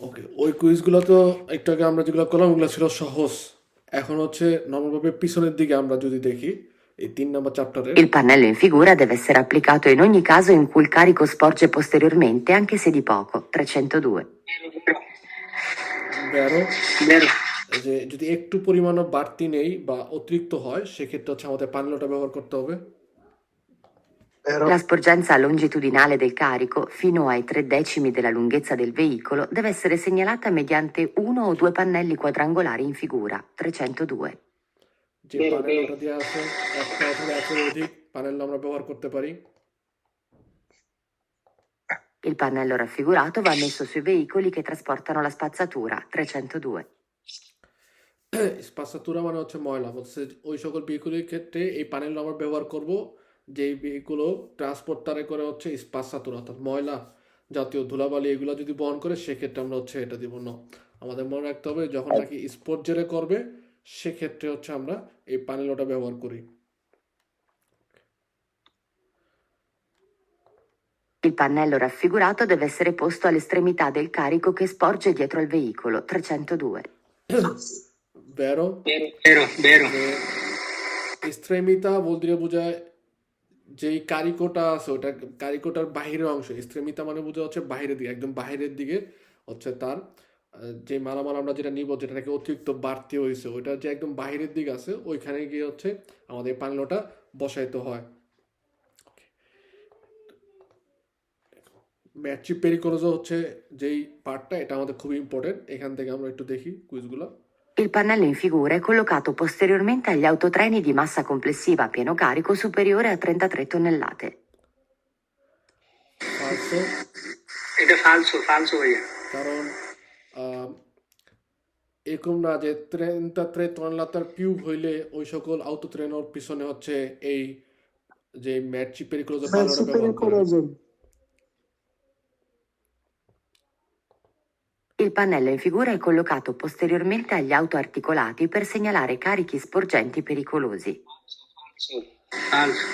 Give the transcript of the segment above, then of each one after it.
ওকে ওই কুইজগুলো তো একটু আগে আমরা যেগুলো করলাম ওগুলো ছিল সহজ এখন হচ্ছে নর্মালভাবে পিছনের দিকে আমরা যদি দেখি এই তিন নম্বর চ্যাপ্টারের Il pannello in figura deve essere applicato in ogni caso in cui il carico sporge posteriormente, anche se di poco. 302. বেরো Vero. যে যদি একটু পরিমাণও বাড়তি নেই বা অতিরিক্ত হয় সেক্ষেত্রে হচ্ছে আমাদের পানিলটা ব্যবহার করতে হবে Vero. La sporgenza longitudinale del carico, fino ai tre decimi della lunghezza del veicolo, deve essere segnalata mediante uno o due pannelli quadrangolari in figura. 302. যে বেরো, প্যানেলটা দেওয়া আছে একটা অথবা একের অধিক প্যানেল আমরা ব্যবহার করতে পারি Il pannello raffigurato va messo sui veicoli che trasportano la spazzatura. 302. স্পাসাতুরা মানে হচ্ছে ময়লা বলছে ওই সকল ভেহিকুলের ক্ষেত্রে এই প্যানেল আমরা ব্যবহার করব যেই ভেহিকুল ট্রান্সপোর্টারে করে হচ্ছে স্পাসাতুরা অর্থাৎ ময়লা জাতীয় ধুলাবালি এগুলো যদি বহন করে সেক্ষেত্রে আমরা হচ্ছে এটা দিব না আমাদের মনে রাখতে হবে যখন নাকি স্পোর্ট জেরে করবে সেক্ষেত্রে হচ্ছে আমরা এই প্যানেলটা ব্যবহার করি Il pannello raffigurato deve essere posto all'estremità del carico che sporge dietro al veicolo. 302. বেরো Vero. Vero. Vero. স্ট্রেমিতা বলতে বোঝায় যেই কারিকোটা আছে, ওটা কারিকোটার বাহিরের অংশ স্ট্রেমিতা মানে বোঝা হচ্ছে বাইরের দিকে, একদম বাইরের দিকে হচ্ছে তার যে মালামাল আমরা যেটা নিব, যেটা নাকি অতিরিক্ত বাড়তি হয়েছে ওটা যে একদম বাইরের দিকে আছে, ওইখানে গিয়ে হচ্ছে আমাদের পানিলটা বসাইতে হয়। ম্যাচি পেরিকোলোজো হচ্ছে যেই পার্টটা এটা আমাদের খুবই ইম্পর্টেন্ট এখান থেকে আমরা একটু দেখি কুইজগুলো Il pannello in figura è collocato posteriormente agli autotreni di massa complessiva a pieno carico superiore a 33 tonnellate. ফালসো এটা falso, falso ভাইয়া কারণ আহ, এরকম না যে ট্রেনটা ট্রেন তনলাতার পিউ হইলে ওই সকল আউটো ট্রেনের পিছনে হচ্ছে এই যে matchy পেরিকুলোজ Verso pericoloso. Il pannello in figura è collocato posteriormente agli autoarticolati per segnalare carichi sporgenti pericolosi. falso falso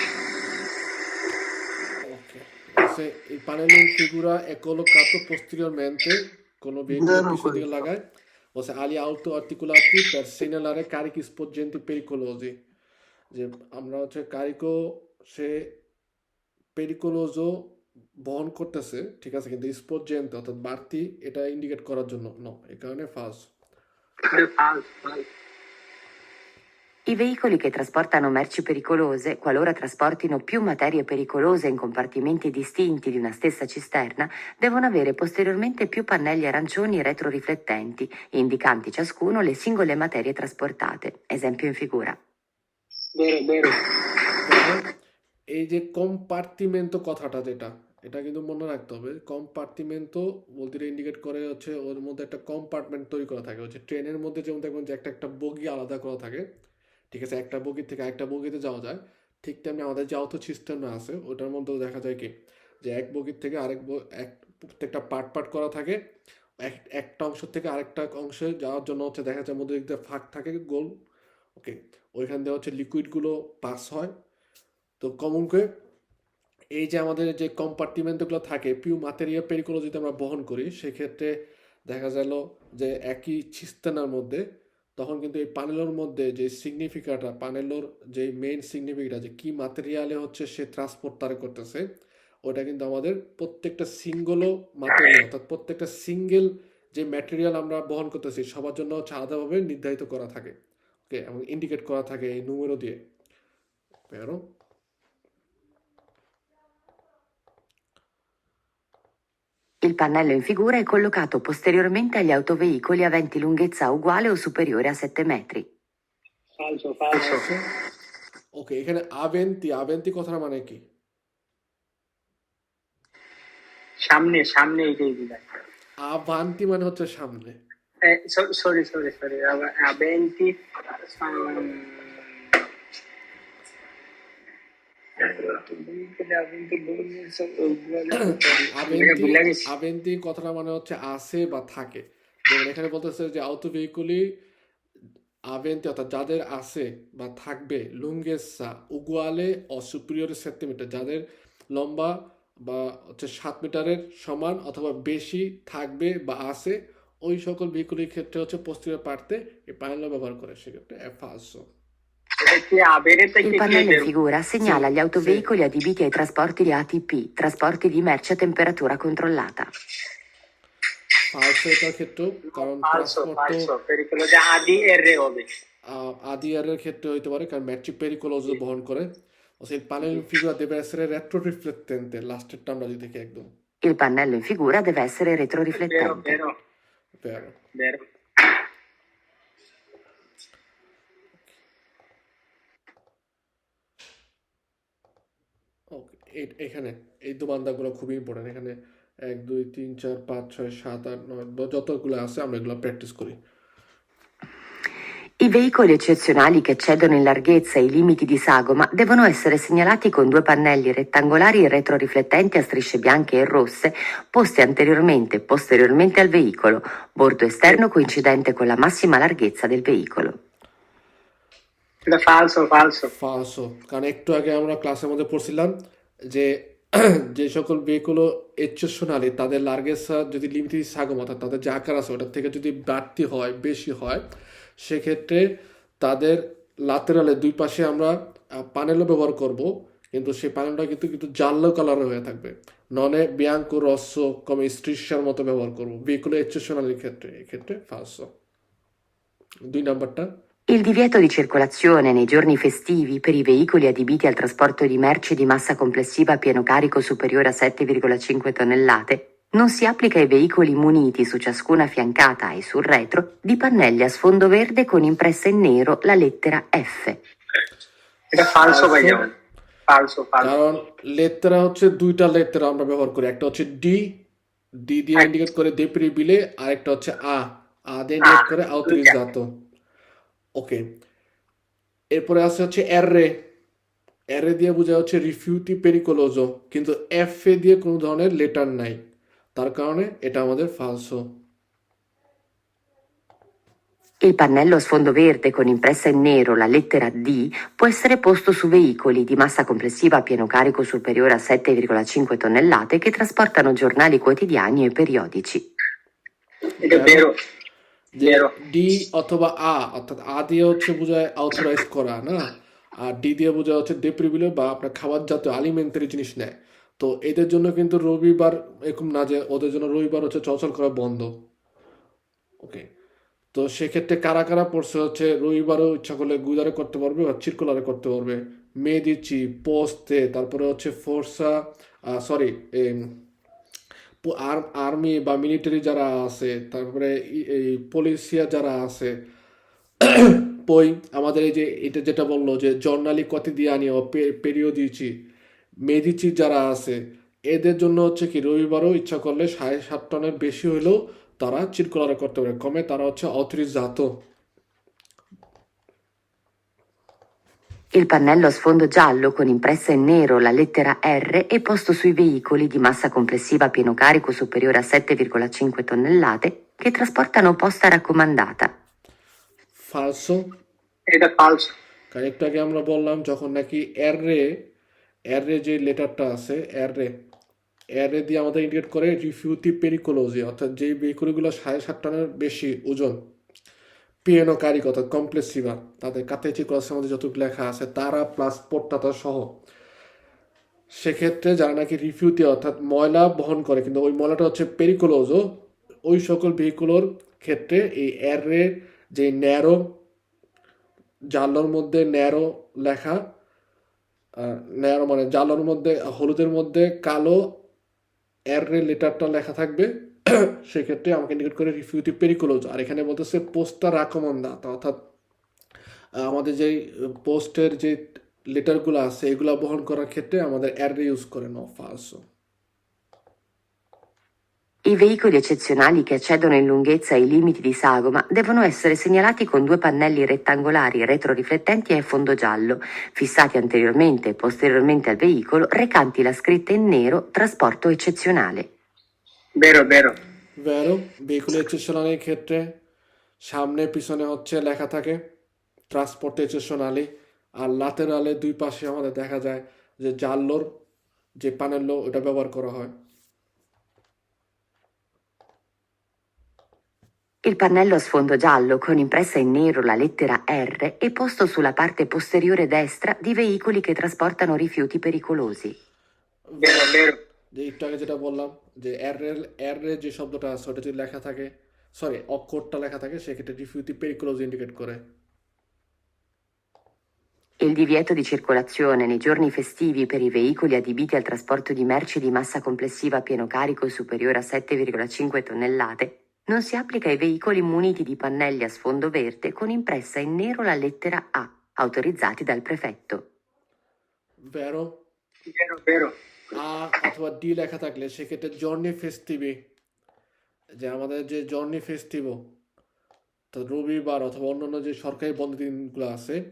Se il pannello in figura è collocato posteriormente con l'obiettivo Vero più di questo. lagare, ossia agli autoarticolati per segnalare carichi sporgenti pericolosi যে আমরা হচ্ছে Kariko সে পেরিকোলোজো বহন করতেছে ঠিক আছে কিন্তু স্পোর্জেন্ট অর্থাৎ বাড়তি এটা ইন্ডিকেট করার জন্য ন এই কারণে ফার্স্ট এটা falso falso I veicoli che trasportano merci pericolose, qualora trasportino più materie pericolose in compartimenti distinti di una stessa cisterna, devono avere posteriormente più pannelli arancioni retroriflettenti, indicanti ciascuno le singole materie trasportate. Esempio in figura. Vero. Vero. এই যে কম্পার্টিমেন্টো কথাটা যেটা, এটা কিন্তু মনে রাখতে হবে। কম্পার্টিমেন্টো বলতে ইন্ডিকেট করে হচ্ছে ওর মধ্যে একটা কম্পার্টমেন্ট তৈরি করা থাকে। হচ্ছে ট্রেনের মধ্যে যেমন দেখবেন যে একটা একটা বগি আলাদা করা থাকে, ঠিক আছে? একটা বগি থেকে আরেকটা বগিতে যাওয়া যায়। ঠিক তেমনি আমাদের যে আউথো সিস্টেম আছে, ওটার মধ্যেও দেখা যায় কি? যে এক বগির থেকে আরেক এক প্রত্যেকটা পার্ট পার্ট করা থাকে। এক, একটা অংশ থেকে আরেকটা অংশে যাওয়ার জন্য হচ্ছে দেখা যায় মধ্যে ফাঁক থাকে গোল। ওকে ওইখান দিয়ে হচ্ছে লিকুইডগুলো পাস হয়। তো কমন করে এই যে আমাদের যে কম্পার্টিমেন্টগুলো থাকে পিউ মাতেরিয়া পেরিকুলো যদি আমরা বহন করি, সেক্ষেত্রে দেখা গেল যে একই ছিস্তানার মধ্যে, তখন কিন্তু এই পানেলোর মধ্যে যে সিগনিফিকাটা পানেলোর যে মেইন সিগনিফিকাটা যে কি মাতেরিয়ালে হচ্ছে সে ট্রান্সপোর্ট তার করতেছে, ওটা কিন্তু আমাদের প্রত্যেকটা সিঙ্গলও মাটেরিয়াল অর্থাৎ প্রত্যেকটা সিঙ্গেল যে ম্যাটেরিয়াল আমরা বহন করতেছি, সবার জন্য হচ্ছে আলাদাভাবে নির্ধারিত করা থাকে। ওকে এবং ইন্ডিকেট করা থাকে এই নুমেরো দিয়ে। Pero Il pannello in figura è collocato posteriormente agli autoveicoli aventi lunghezza uguale o superiore a 7 metri. Falso, falso. ওকে এখানে আভেন্তি আভেন্তি কথাটা মানে কি সামনে সামনে এইটাই দিলাম আভান্তি মানে হচ্ছে সামনে সরি সরি সরি aventi আভেন্তি আভেন্তি কথাটা মানে হচ্ছে আছে বা থাকে। এখানে বলতেছে যে আউটো ভেহিকুলি আভেন্তি অর্থাৎ যাদের আছে বা থাকবে, লুঙ্গেসা, উগুয়ালে ও সুপিরিয়র সেন্টিমিটার, যাদের লম্বা বা হচ্ছে সাত মিটারের সমান অথবা বেশি থাকবে বা আছে, ওই সকল ভেহিকুলের ক্ষেত্রে হচ্ছে পোস্টিরিয়র পার্টে এই প্যানেলও ব্যবহার করে। সেক্ষেত্রে avere Il che pannello in chiede figura segnala Sì, gli autoveicoli adibiti ai trasporti di ATP, trasporti di merci a temperatura controllata. falso এটার ক্ষেত্রেও কারণ falso, transport falso, pericolo di ADROV. আদিয়ারের ক্ষেত্রে হইতে পারে কারণ ম্যাট্রি পেরিকোলোজ বহন করে o se il pannello in figura deve essere retroriflettente লাস্টেরটা আমরা যদি দেখি একদম Il pannello in figura deve essere Vero, retroriflettente. vero, Vero. vero. ওকে এখানে এই দোমানদাগুলো খুবই ইম্পর্টেন্ট এখানে এক দুই তিন চার পাঁচ ছয় সাত আট নয় দ- যতগুলো আছে আমরা এগুলো প্র্যাকটিস করি I veicoli eccezionali che eccedono in larghezza i limiti di sagoma devono essere segnalati con due pannelli rettangolari retroriflettenti a strisce bianche e rosse posti anteriormente e posteriormente al veicolo, bordo esterno coincidente con la massima larghezza del veicolo. Era falso, falso. ফালসো কারণ একটু আগে আমরা ক্লাসের মধ্যে পড়ছিলাম যে যে সকল ভেহিকুলো সোনালি, তাদের লার্গেসা যদি লিমিটেড সাগম, অর্থাৎ তাদের যে আকার আছে, ওটার থেকে যদি বাড়তি হয়, বেশি হয়, সেক্ষেত্রে তাদের লাতেরালে দুই পাশে আমরা প্যানেলও ব্যবহার করব, কিন্তু সেই প্যানেলটা কিন্তু কিন্তু জাল্লো কালারের হয়ে থাকবে। ননে বিয়াঙ্কো রস্য কমে স্ট্রিশার মতো ব্যবহার করব ভেহিকুলো সোনালির ক্ষেত্রে, এক্ষেত্রে ফার্স্ট দুই নাম্বারটা Il divieto di circolazione nei giorni festivi per i veicoli adibiti al trasporto di merci di massa complessiva a pieno carico superiore a 7,5 tonnellate non si applica ai veicoli muniti su ciascuna fiancata e sul retro di pannelli a sfondo verde con impressa in nero la lettera F. Era falso, Falso. Vaglione. Falso, falso. কারণ লেত্রা হচ্ছে দুইটা লেত্রা আমরা ব্যবহার করি একটা হচ্ছে D D দিয়ে indicate করে দেপ্রিবিলে আর একটা হচ্ছে আ আ দিয়ে ইন্ডিকেট করে autorizzato ওকে এরপরে আছে হচ্ছে এররে এররে দিয়ে বোঝা হচ্ছে রিফিউটি পেরিকোলোজো কিন্তু এফ এ দিয়ে কোনো ধরনের লেটার নাই তার কারণে এটা আমাদের ফালসো Il pannello a sfondo verde con impressa in nero la lettera D può essere posto su veicoli di massa complessiva a pieno carico superiore a 7,5 tonnellate che trasportano giornali quotidiani e periodici. Era vero, যে Vero. D অথবা আ অর্থাৎ আ দিয়ে হচ্ছে বোঝায় authorize করা না? আর D দিয়ে বোঝা হচ্ছে ডেপ্রিবিলে বা আপনার খাবার জাতীয় আলিমেন্টারি জিনিস নেয়। তো এদের জন্য কিন্তু রবিবার এরকম না যে ওদের জন্য রবিবার হচ্ছে চলাচল করা বন্ধ। ওকে? তো সেক্ষেত্রে কারা কারা পড়ছে হচ্ছে রবিবারও ইচ্ছা করলে গুজারে করতে পারবে বা চিরকুলারে করতে পারবে? মেদিচি পোস্তে তারপরে হচ্ছে ফোর্সা সরি আর্মি বা মিলিটারি যারা আছে, তারপরে এই পুলিশিয়া যারা আছে পই আমাদের এই যে এটা যেটা বলল যে জর্নালি কতিদিয়ানি ও পেরিওদিচি মেদিচি যারা আছে, এদের জন্য হচ্ছে কি রবিবারও ইচ্ছা করলে সাড়ে সাত টনের বেশি হলেও তারা চিরকুলারে করতে পারে। কমে তারা হচ্ছে অথরিজাতো Il pannello a sfondo giallo con impressa in nero la lettera R è posto sui veicoli di massa complessiva a pieno carico superiore a 7,5 tonnellate che trasportano posta raccomandata. ফালসো era falso. কারণ একটু আগে আমরা বললাম যখন নাকি এররে এররে যে লেটারটা আছে এররে এররে দিয়ে আমাদের ইন্ডিকেট করে রিফিউটি পেরিকোলোজি অর্থাৎ যে ভেহিকুলগুলো সাড়ে সাত টনের বেশি ওজন পিএনও অর্থাৎ কমপ্লেক্সিভা তাদের কাতেচি ক্রসের মধ্যে যতটুকু লেখা আছে, তারা প্লাস পোর্টাতা সহ। সেক্ষেত্রে যারা নাকি রিফিউতে অর্থাৎ ময়লা বহন করে, কিন্তু ওই ময়লাটা হচ্ছে পেরিকোলোজও ওই সকল ভেহিকুলোর ক্ষেত্রে এই এররে যে ন্যারো জালোর মধ্যে ন্যারো লেখা ন্যারো মানে জালোর মধ্যে, হলুদের মধ্যে কালো এর লেটারটা লেখা থাকবে। সেক্ষেত্রে আমাকে ইন্ডিকেট করে রিফিউটি পেরিকুলোজ আর এখানে বলতেছে পোস্টার রাকমন্দাতা অর্থাৎ আহ, আমাদের যে পোস্টের যে লেটারগুলো আছে এগুলো বহন করার ক্ষেত্রে আমাদের এর ইউজ করে ন ফালসো I veicoli eccezionali che eccedono in lunghezza i limiti di sagoma devono essere segnalati con due pannelli rettangolari retroriflettenti a fondo giallo, fissati anteriormente e posteriormente al veicolo, recanti la scritta in nero trasporto eccezionale. Vero, vero. ভেরো vehicle এক্সেশনালির ক্ষেত্রে সামনে পিছনে হচ্ছে লেখা থাকে transport এক্সেশনালি আর লাতেরালে দুই পাশে আমাদের দেখা যায় যে জাল্লোর যে প্যানেললো ওটা ব্যবহার করা হয় Il pannello a sfondo giallo con impressa in nero la lettera R è posto sulla parte posteriore destra di veicoli che trasportano rifiuti pericolosi. Vero, vero. যে একটু আগে যেটা বললাম যে এর এর যে শব্দটা আছে ওটা যদি লেখা থাকে সরি অক্ষরটা লেখা থাকে সেক্ষেত্রে রিফিউটি পেরিকুলোজ ইন্ডিকেট করে Il divieto di circolazione nei giorni festivi per i veicoli adibiti al trasporto di merci di massa complessiva a pieno carico superiore a 7,5 tonnellate non si applica ai veicoli muniti di pannelli a sfondo verde con impressa in nero la lettera A, autorizzati dal prefetto. ভেরো Vero, vero. আ অথবা D লেখা থাকলে সেক্ষেত্রে journey ফেস্টিভি যে আমাদের যে journey ফেস্টিভো তো রবিবার অথবা অন্যান্য যে সরকারি বন্ধ দিনগুলো আছে,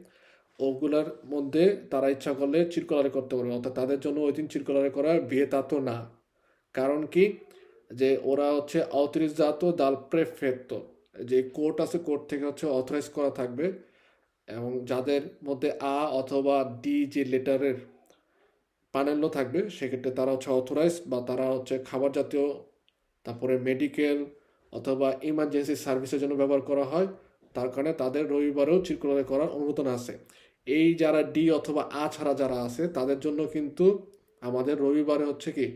ওগুলোর মধ্যে তারা ইচ্ছা করলে চিরকলারে করতে পারবে। অর্থাৎ তাদের জন্য ওই দিন চিরকলারে করার বিয়ে তা না। কারণ কি? যে ওরা হচ্ছে অথরিজাতো দাল প্রেফেত্তো যে কোর্ট আছে, কোর্ট থেকে হচ্ছে অথরাইজ করা থাকবে। এবং যাদের মধ্যে আ অথবা ডি যে লেটারের প্যানেলও থাকবে, সেক্ষেত্রে তারা হচ্ছে অথরাইজ বা তারা হচ্ছে খাবার জাতীয় তারপরে মেডিকেল অথবা ইমার্জেন্সি সার্ভিসের জন্য ব্যবহার করা হয়। তার কারণে তাদের রবিবারেও চিরকুলারে করার অনুমোদন আছে। এই যারা ডি অথবা আ ছাড়া যারা আছে, তাদের জন্য কিন্তু আমাদের রবিবারে হচ্ছে কি,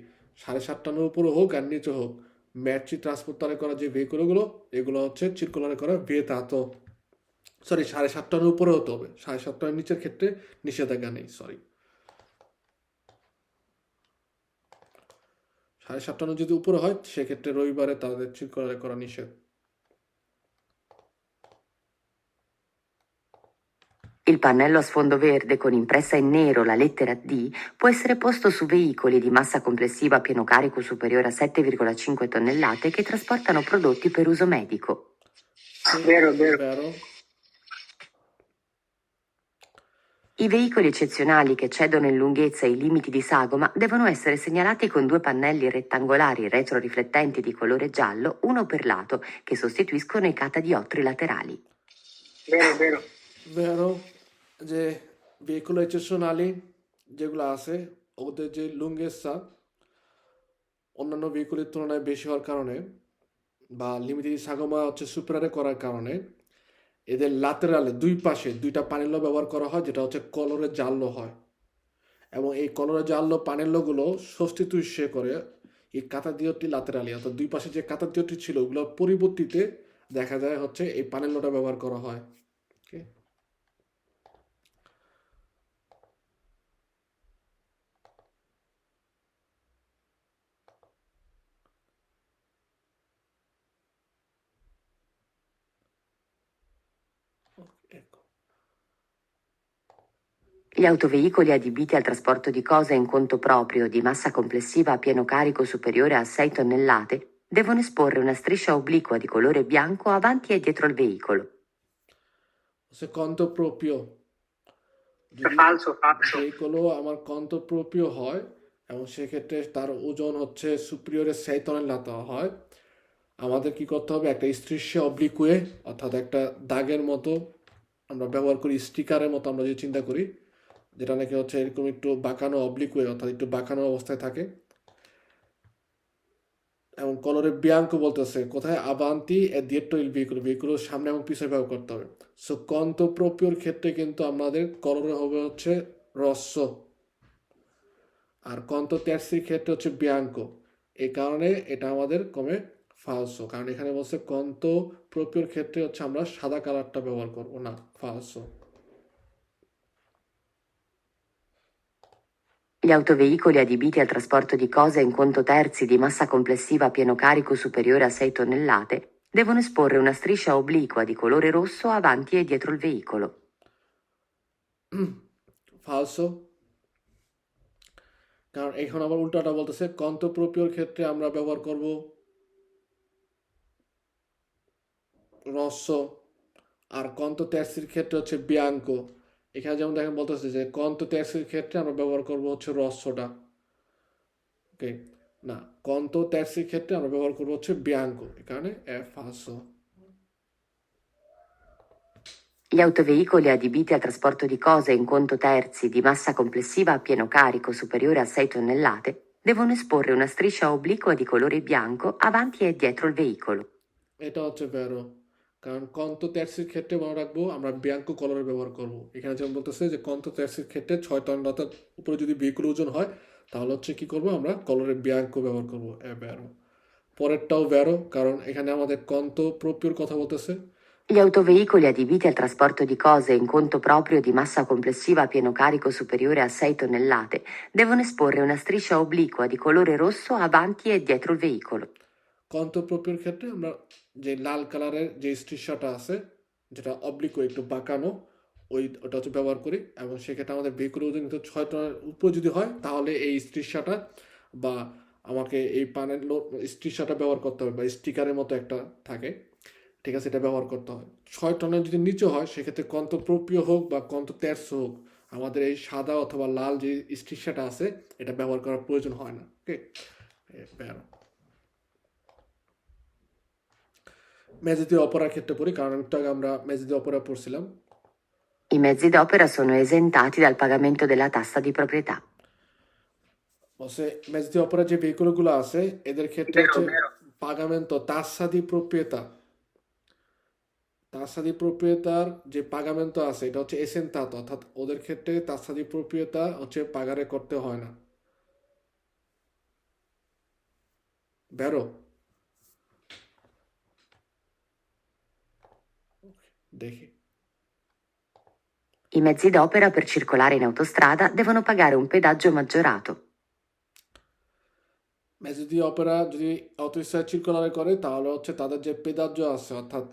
সাড়ে সাতটার উপরে হোক আর নিচে হোক ম্যাচি ট্রান্সপোর্টারে করা যে ভেহিকুলগুলো এগুলো হচ্ছে চিরকুলারে করা বেতাত সরি সাড়ে সাতটার উপরে হতে হবে। সাড়ে সাতটার নিচের ক্ষেত্রে নিষেধাজ্ঞা নেই সরি সাড়ে সাতটানো যদি উপরে হয় সেক্ষেত্রে রবিবারে তাদের চিরকুলারে করা নিষেধ Il pannello a sfondo verde con impressa in nero la lettera D può essere posto su veicoli di massa complessiva a pieno carico superiore a 7,5 tonnellate che trasportano prodotti per uso medico. Vero, vero. vero I veicoli eccezionali che cedono in lunghezza i limiti di sagoma devono essere segnalati con due pannelli rettangolari retroriflettenti di colore giallo, uno per lato, che sostituiscono i catadiottri laterali. Vero, vero. ভেরো যে vehicle এক্সেশনালি যেগুলো আছে ওদের যে লুঙ্গেসা অন্যান্য ভেহিকুলের তুলনায় বেশি হওয়ার কারণে বা লিমিটেড সাগমা হচ্ছে সুপারে করার কারণে এদের লাতেরালে দুই পাশে দুইটা পানেলো ব্যবহার করা হয়, যেটা হচ্ছে কলরের জাল্লো হয়। এবং এই কলরের জাল্লো পানেলোগুলো সস্তিতুষ্যে করে এই কাতা দিয়টি লাতেরালি অর্থাৎ দুই পাশে যে কাতা দিয়টি ছিল, ওগুলোর পরিবর্তিতে দেখা যায় হচ্ছে এই পানেলোটা ব্যবহার করা হয়। Gli autoveicoli adibiti al trasporto di cose in conto proprio di massa complessiva a pieno carico superiore a 6 tonnellate devono esporre una striscia obliqua di colore bianco avanti e dietro il veicolo. হচ্ছে কন্তপ্রপ্রিয় যদি Falso, falso. যেগুলো আমার কন্তপ্রপ্রিয় হয় এবং সেক্ষেত্রে তার ওজন হচ্ছে সুপ্রিয়রে সেই টনের লাতা হয় আমাদের কি করতে হবে একটা স্ত্রীষ্য অবলিকুয়ে অর্থাৎ একটা দাগের মতো আমরা ব্যবহার করি স্টিকারের মতো আমরা যে চিন্তা করি যেটা নাকি হচ্ছে এরকম একটু বাঁকানো অবলিকুয়ে অর্থাৎ একটু বাঁকানো অবস্থায় থাকে। এবং কলরে বিয়াঙ্কো বলতেছে, কোথায়? আবান্তি এ দিয়েটো ইল ভেহিকুল ভেহিকুলের সামনে এবং পিছনে ব্যবহার করতে হবে। সো কন্তপ্রপ্রিয়র ক্ষেত্রে কিন্তু আমাদের কলরে হবে হচ্ছে রস্য আর কন্ত ত্যাসির ক্ষেত্রে হচ্ছে বিয়াঙ্কো এই কারণে এটা আমাদের কমে ফালসো কারণ এখানে বলছে কন্ত প্রপ্রিয়র ক্ষেত্রে হচ্ছে আমরা সাদা কালারটা ব্যবহার করব, না ফালসো Gli autoveicoli adibiti al trasporto di cose in conto terzi di massa complessiva a pieno carico superiore a 6 tonnellate devono esporre una striscia obliqua di colore rosso avanti e dietro il veicolo. ফালসো কারণ এখন আবার উল্টাটা বলতেছে কন্তপ্রপ্রিয়র ক্ষেত্রে আমরা ব্যবহার করব রস্য আর কন্ত ত্যাসির ক্ষেত্রে হচ্ছে বিয়াঙ্কো এখানে যেমন দেখেন বলতেছে যে কন্ত ত্যাসির ক্ষেত্রে আমরা ব্যবহার করব হচ্ছে রস্যটা ওকে না কন্ত ত্যাসির ক্ষেত্রে আমরা ব্যবহার করব হচ্ছে বিয়াঙ্কো এখানে এ ফালসো Gli autoveicoli adibiti al trasporto di cose in conto terzi di massa complessiva a pieno carico superiore a 6 tonnellate devono esporre una striscia obliqua di colore bianco avanti e dietro il veicolo. এটা হচ্ছে ভ্যারো কারণ কন্ত ত্যার্সির ক্ষেত্রে মনে রাখব আমরা বিয়াঙ্কো কলরের ব্যবহার করব এখানে যেমন বলতেছে যে কন্ত ত্যার্সির ক্ষেত্রে ছয় টন অর্থাৎ উপরে যদি ভেহিকুল ওজন হয় তাহলে হচ্ছে কি করব আমরা কলরের বিয়াঙ্কো ব্যবহার করব এ ভ্যারো পরেরটাও ভ্যারো কারণ এখানে আমাদের কন্ত প্রপিওর কথা বলতেছে Gli autoveicoli adibiti al trasporto di cose in conto proprio di massa complessiva a pieno carico superiore a 6 tonnellate devono esporre una striscia obliqua di colore rosso avanti e dietro il veicolo. কন্ত প্রপিওর ক্ষেত্রে আমরা যে লাল কালারের যে স্ট্রিশাটা আছে, যেটা অবলিকো একটু বাঁকানো, ওই ওটা হচ্ছে ব্যবহার করি। এবং সেক্ষেত্রে আমাদের ভেহিকুল ওজন কিন্তু ছয় টনের উপরে যদি হয়, তাহলে এই স্ট্রিশাটা বা আমাকে এই পানের স্ট্রিশাটা ব্যবহার করতে হবে বা স্টিকারের মতো একটা থাকে, ঠিক আছে এটা ব্যবহার করতে হয়। ছয় টনের যদি নিচে হয়, সেক্ষেত্রে কন্তপ্রপিও হোক বা কন্ত তেরশো হোক, আমাদের এই সাদা অথবা লাল যে স্ট্রিশাটা আছে, এটা ব্যবহার করার প্রয়োজন হয় না ওকে মেজিদি অপরার ক্ষেত্রে পড়ি কারণ একটু আমরা মেজিদি অপরা পড়ছিলাম I mezzi d'opera sono esentati dal pagamento della tassa di proprietà. বলছে মেজিদি অপরা যে ভেহিকুলগুলো আছে এদের ক্ষেত্রে হচ্ছে. পাগামেন্ট তাসা দি প্রোপ্রিয়েতা তাসা দি প্রোপ্রিয়েতার যে পাগামেন্ট আছে এটা হচ্ছে এসেন্তাত অর্থাৎ ওদের ক্ষেত্রে তাসা দি প্রোপ্রিয়েতা হচ্ছে পাগারে করতে হয় না বেরো দেখি I mezzi d'opera per circolare in autostrada devono pagare un pedaggio maggiorato. মেজিদি অপেরা যদি অটোরিক্সা চিরকলারে করে তাহলে হচ্ছে তাদের যে পেদার্য আছে অর্থাৎ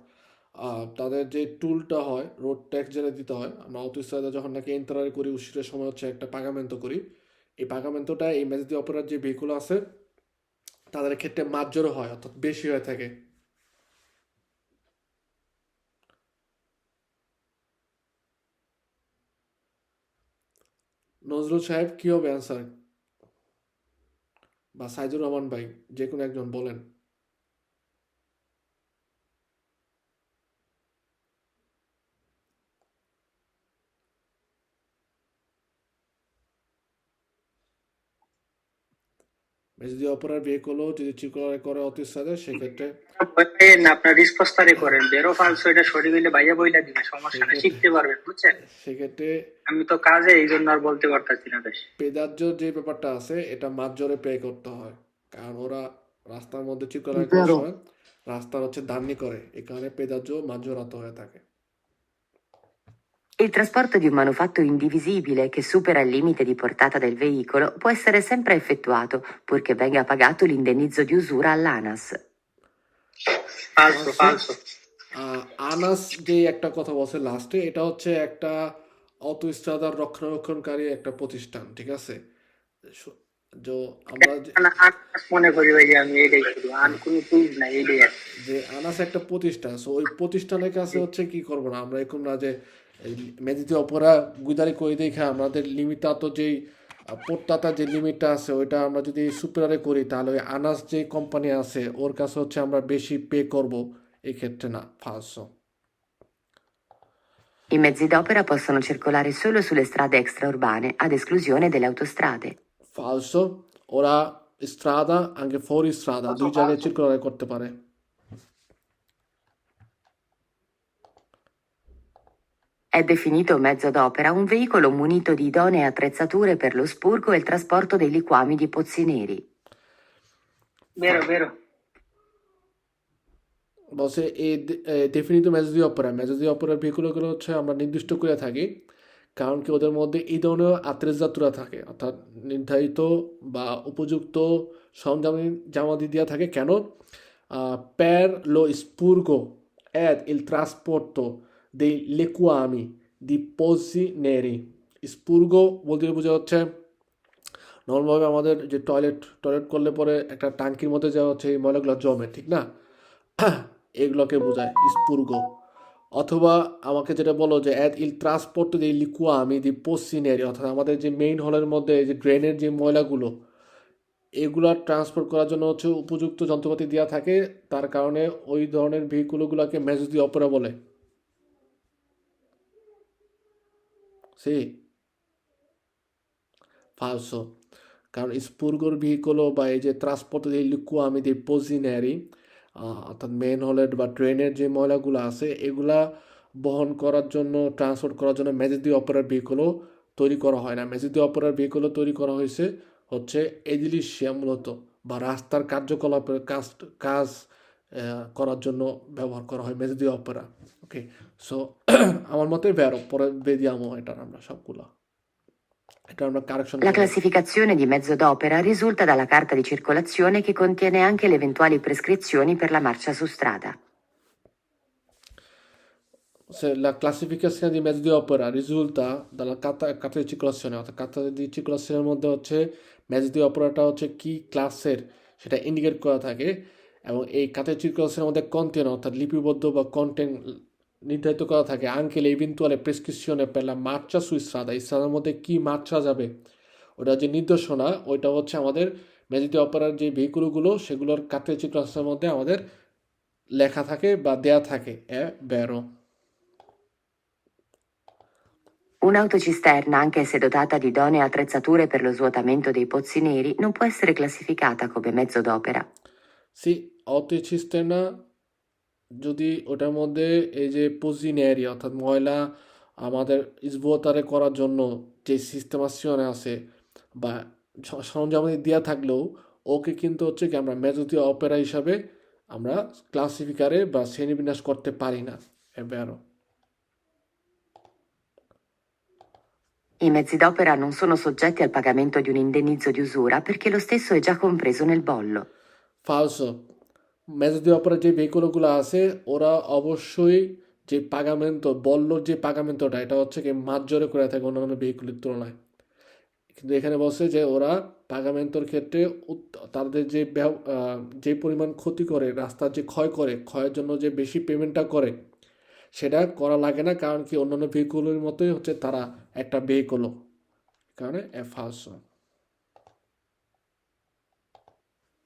তাদের যে টুলটা হয় রোড ট্যাক্স যেটা দিতে হয় আমরা অটোরিক্সাতে যখন নাকি এন্টারারে করি উশিরের সময় হচ্ছে একটা পাগামেন্টো করি এই পাগামেন্টোটা এই মেজিদি অপেরার যে ভেহিকুল আছে তাদের ক্ষেত্রে মার্জরও হয় অর্থাৎ বেশি হয়ে থাকে নজরুল সাহেব কি হবে অ্যান্সার বা সাইজুর রহমান ভাই যে কোনো একজন বলেন। যদি অপরার ভেহিকলও যদি করে অতি সেক্ষেত্রে আপনার রিস্পস্তারে করেন বেরো ফালসো এটা ভাইয়া বইলা দিবে সমস্যা না শিখতে পারবেন বুঝছেন? সেক্ষেত্রে আমি তো কাজে এই জন্য আর বলতে পারতাছি না বেশ। পেদার্য যে ব্যাপারটা আছে এটা মাঝজোরে পে করতে হয়। কারণ ওরা রাস্তার মধ্যে Vero. সময় রাস্তার হচ্ছে দান্নি করে এই কারণে পেদার্য মাঝজোরাত হয়ে থাকে। Il trasporto di un manufatto indivisibile che supera il limite di portata del veicolo può essere sempre effettuato, purché venga pagato l'indennizzo di usura all'ANAS. ফালসো Falso. ফালসো আহ, আনাস যে একটা কথা বলছে লাস্টে এটা হচ্ছে একটা অটোস্ট্রাদার রক্ষণাবেক্ষণকারী একটা প্রতিষ্ঠান ঠিক আছে সু- যে আমরা যে- না, আর মনে করি ভাইয়া আমি এটাই শুধু আর কোনো প্রুফ নাই এটাই আর কি। যে আনাস একটা প্রতিষ্ঠান সো ওই প্রতিষ্ঠানের কাছে হচ্ছে কি করবো না আমরা এরকম না যে মেদিতে অপরা গুদারি করে দেখা আমাদের লিমিটাত যেই আহ, পোর্টাতা যে লিমিটটা আছে ওইটা আমরা যদি সুপারে করি তাহলে ওই আনাস যে কোম্পানি আছে ওর কাছে হচ্ছে আমরা বেশি পে করব এই ক্ষেত্রে না ফালসো I mezzi d'opera possono circolare solo sulle strade extraurbane, ad esclusione delle autostrade. ফালসো ওরা স্ট্রাদা আগে ফোর স্ট্রাদা দুই জায়গায় চিরকুলার করতে পারে È definito mezzo d'opera un veicolo munito di idonee attrezzature per lo spurgo e il trasporto dei liquami di pozzi neri. বেরো বেরো বলছে এই ডেফিনিট মেজদি অপেরা মেজদি অপেরার ভেহিকুলগুলো হচ্ছে আমরা নির্দিষ্ট করে থাকি কারণ কি ওদের মধ্যে এই ধরনের আত্রেজাতুরা থাকে অর্থাৎ নির্ধারিত বা উপযুক্ত সরঞ্জাম জামাদি দেওয়া থাকে কেন per lo spurgo ed il trasporto dei liquami di pozzi neri. স্পুর্গো বলতে বোঝা হচ্ছে নর্মালভাবে আমাদের যে টয়লেট টয়লেট করলে পরে একটা টাঙ্কির মধ্যে যাওয়া হচ্ছে এই ময়লাগুলো জমে, ঠিক না? এগুলোকে বোঝায় স্পুর্গ অথবা আমাকে যেটা বলো যে অ্যাড ইল ট্রান্সপোর্ট যে লিকুয়া আমি দি পশ্চিনেরি অর্থাৎ আমাদের যে মেইন হলের মধ্যে যে ড্রেনের যে ময়লাগুলো, এগুলো ট্রান্সপোর্ট করার জন্য হচ্ছে উপযুক্ত যন্ত্রপাতি দেওয়া থাকে। তার কারণে ওই ধরনের ভেহিকুলগুলোকে মেজদি অপেরা বলে। সি falso. কারণ স্পুর্গর ভেহিকল বা এই যে ট্রান্সপোর্ট dei pozzineri আহ, অর্থাৎ মেন হলের বা ট্রেনের যে ময়লাগুলো আছে এগুলা বহন করার জন্য ট্রান্সপোর্ট করার জন্য মেজিদি অপারের ভেহিকলও তৈরি করা হয় না মেজিদি অপারের ভেহিকলও তৈরি করা হয়েছে হচ্ছে এজিলিশিয়া মূলত বা রাস্তার কার্যকলাপের কাজ কাজ করার জন্য ব্যবহার করা হয় মেজিদি অপেরা ওকে সো আমার মতে ভ্যারো পরে এটার এটা আমরা correction La classificazione di mezzo d'opera risulta dalla carta di circolazione che contiene anche le eventuali prescrizioni per la marcia su strada. Se la classificazione di mezzi di opera risulta dalla carta, carta di circolazione অর্থাৎ carta di circolazione মধ্যে হচ্ছে মেজ দি অপারেটা হচ্ছে কি ক্লাসের সেটা indicate করা থাকে এবং এই কাতের চিরকুলেশনের মধ্যে কন্টেন অর্থাৎ লিপিবদ্ধ বা কন্টেন নির্ধারিত করা থাকে আঙ্কেল ইভিনতুয়ালে প্রেসক্রিপশনে পেলাম মার্চা সুই শ্রাদা এই শ্রাদার মধ্যে কী মার্চা যাবে? ওটা যে নির্দেশনা ওইটা হচ্ছে আমাদের মেজিটি অপারার যে ভেহিকুলগুলো সেগুলোর কাতের চিত্রাসের মধ্যে আমাদের লেখা থাকে বা দেয়া থাকে। এ বেরো। Un'autocisterna, anche se dotata di idonee attrezzature per lo svuotamento dei pozzi neri, non può essere classificata come mezzo d'opera. Sì, সি অটোচিস্টেনা যদি ওটার মধ্যে এই যে পজিনেরি অর্থাৎ ময়লা আমাদের ইসবোতারে করার জন্য যে সিস্টেমাসিয়নে আছে বা স- সরঞ্জামাদি দেওয়া থাকলেও ওকে কিন্তু হচ্ছে কি আমরা মেজতীয় অপেরা হিসাবে আমরা ক্লাসিফিকারে বা শ্রেণীবিন্যাস করতে পারি না এবারও I mezzi d'opera non sono soggetti al pagamento di un indennizzo di usura perché lo stesso è già compreso nel bollo. ফালসো মেজদি Apara যে ভেহিকুলগুলো আছে, ওরা অবশ্যই যে পাগামেন্ট বল্লর যে পাগামেন্টটা এটা হচ্ছে কি মাঝজরে করে থাকে অন্যান্য ভেহিকুলের তুলনায়। কিন্তু এখানে বলছে যে ওরা পাগামেন্টর ক্ষেত্রে তাদের যে যে পরিমাণ ক্ষতি করে, রাস্তার যে ক্ষয় করে, ক্ষয়ের জন্য যে বেশি পেমেন্টটা করে, সেটা করা লাগে না, কারণ কি অন্যান্য ভেহিকুলের মতোই হচ্ছে তারা একটা ভেহিকুলও কারণে এ ফালসো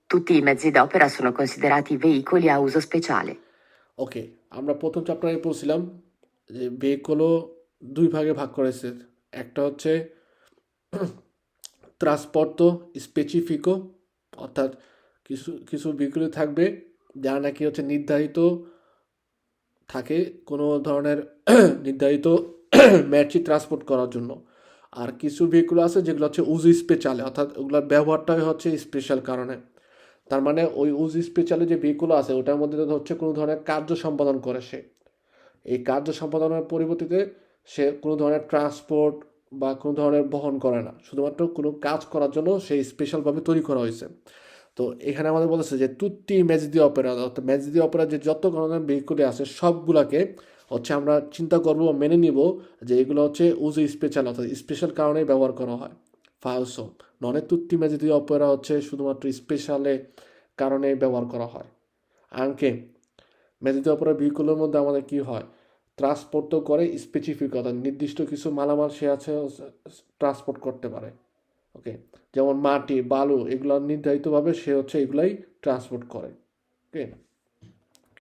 Tutti i mezzi d'opera sono considerati veicoli a uso speciale. Okay আমরা প্রথম চ্যাপ্টারে পড়ছিলাম যে ভেহিকলও দুই ভাগে ভাগ করেছে। একটা হচ্ছে ট্রান্সপোর্টো স্পেসিফিকো অর্থাৎ কিছু কিছু ভেহিকল থাকবে যা নাকি হচ্ছে নির্ধারিত থাকে কোনো ধরনের নির্ধারিত ম্যাচই ট্রান্সপোর্ট করার জন্য। আর কিছু ভেহিকুল আছে যেগুলো হচ্ছে উজু স্পেশালে অর্থাৎ ওগুলোর ব্যবহারটাই হচ্ছে স্পেশাল কারণে। তার মানে ওই উজ স্পেশালে যে ভেহিকুল আছে, ওটার মধ্যে হচ্ছে কোনো ধরনের কার্য সম্পাদন করে সে। এই কার্য সম্পাদনের পরিবর্তিতে সে কোনো ধরনের ট্রান্সপোর্ট বা কোনো ধরনের বহন করে না। শুধুমাত্র কোনো কাজ করার জন্য সেই স্পেশালভাবে তৈরি করা হয়েছে। তো এখানে আমাদের বলেছে যে তুত্তি ম্যাজিদি অপেরা, অর্থাৎ ম্যাজিদি অপেরা যে যত ধরনের ভেহিকুলে আছে, সবগুলাকে হচ্ছে আমরা চিন্তা করব, মেনে নিব যে এগুলো হচ্ছে উজ স্পেশাল অর্থাৎ স্পেশাল কারণেই ব্যবহার করা হয়। ফালসো ননে তুত্তি ম্যাজিদি অপেরা হচ্ছে শুধুমাত্র স্পেশালে কারণে ব্যবহার করা হয়। আঙ্কে মেজিদি অপেরা ভেহিকুলের মধ্যে আমাদের কি হয়? ট্রান্সপোর্ট তো করে স্পেসিফিক অর্থাৎ নির্দিষ্ট কিছু মালামাল সে আছে ট্রান্সপোর্ট করতে পারে। ওকে? যেমন মাটি, বালু, এগুলো নির্ধারিতভাবে সে হচ্ছে এগুলাই ট্রান্সপোর্ট করে। ওকে?